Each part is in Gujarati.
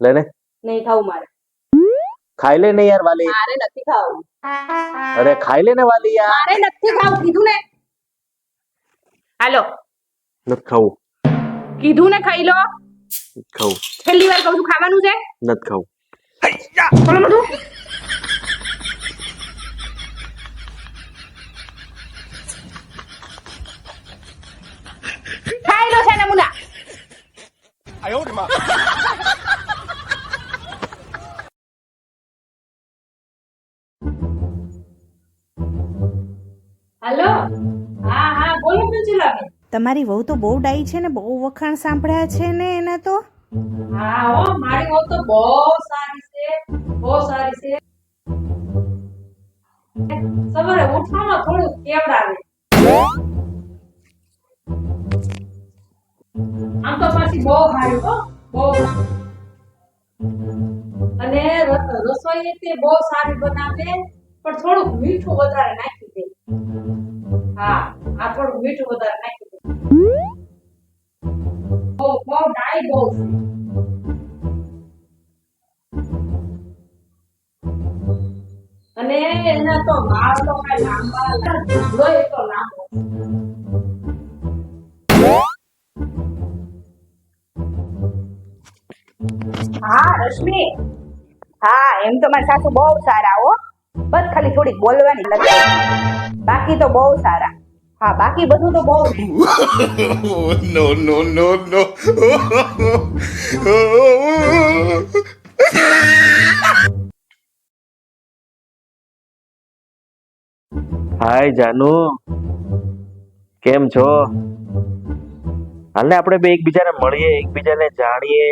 લે ને નહીં ખાવું મારે. ખાઈ લે ને યાર વાલી. મારે નથી ખાવું. અરે ખાઈ લે ને વાલી યાર. મારે નથી ખાવું કીધું ને. હાલો. નથી ખાવું. કીધું ને ખાઈ લો. ખાવું. છેલ્લી વાર કહું છું ખાવાનું છે? નથી ખાવું. બોલો બધું ખાઈ લો છે નમૂના હાલો? હા હા બોલો મંજુલાબેન તમારી વહુ તો બહુ ડાઈ છે ને બહુ વખાણ સાંભળ્યા છે ને એના તો? હા હો મારી વહુ તો બહુ સારી છે બહુ સારી છે. સવારે ઉઠવામાં થોડું કેવડાવે. આમ તો પાછી બહુ સારી હો બહુ અને રસોઈ તે બહુ સારી બનાવે પણ થોડુંક મીઠું વધારે નાખી હા, આ મીઠું અને એના તો વાળ તો કઈ લાંબા લોહી તો લાંબો હા, રશ્મિ. હા, એમ તો મારા સાસુ બહુ સારા હો. બસ ખાલી થોડીક બોલવાની લગે બાકી તો બહુ સારા. હા બાકી બધું તો બહુ નો નો નો no. હાય જાનુ કેમ છો? હાલને આપણે બે એકબીજાને મળીએ એકબીજાને જાણીએ.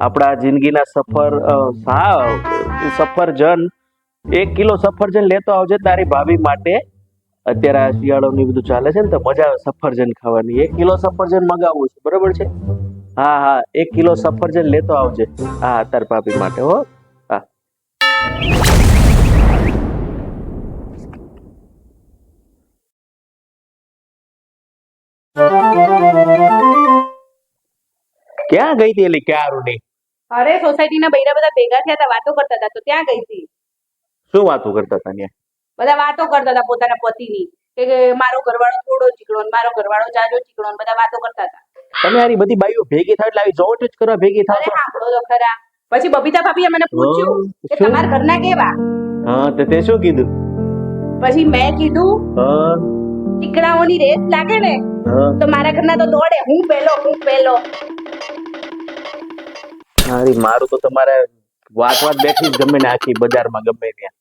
આપણા જિંદગીના સફર અ, હા સફરજન એક કિલો સફરજન લેતો આવજે તારી ભાભી માટે. અત્યારે આ શિયાળો ની બધું ચાલે છે ને તો મજા આવે સફરજન ખાવાની. એક કિલો સફરજન મગાવવું છે, બરોબર છે? હા હા, એક કિલો સફરજન લેતો આવજે. હા, તાર ભાભી માટે, હો. હા. ક્યાં ગઈ હતી એલી ક્યારુની અરે, સોસાયટીના બૈરા બધા ભેગા થયા હતા, વાતો કરતા હતા, તો ત્યાં ગઈ હતી. શું વાતો કરતા હતા ત્યાં? બધા વાતો કરતા હતા પોતાના પતિની કે મારો ઘરવાળો થોડો ચીકણો મારો ઘરવાળો જાજો ચીકણો બધા વાતો કરતા હતા. તમે આરી બધી બાઈઓ ભેગી થાય એટલે આવી જોટ જ કરવા ભેગી થાવ સાંભળો તો ખરા. પછી બબીતા ભાભીએ મને પૂછ્યું કે? તમારા ઘરના કેવા? હા તો તે શું કીધું? પછી મેં કીધું હા. ચીકણાઓની રેસ લાગે ને તો મારા ઘરના તો દોડે હું પેલો હું પેલો મારું તો તમારે વાત વાત બેઠી જ ગમે ને આખી બજારમાં ગમે ત્યાં.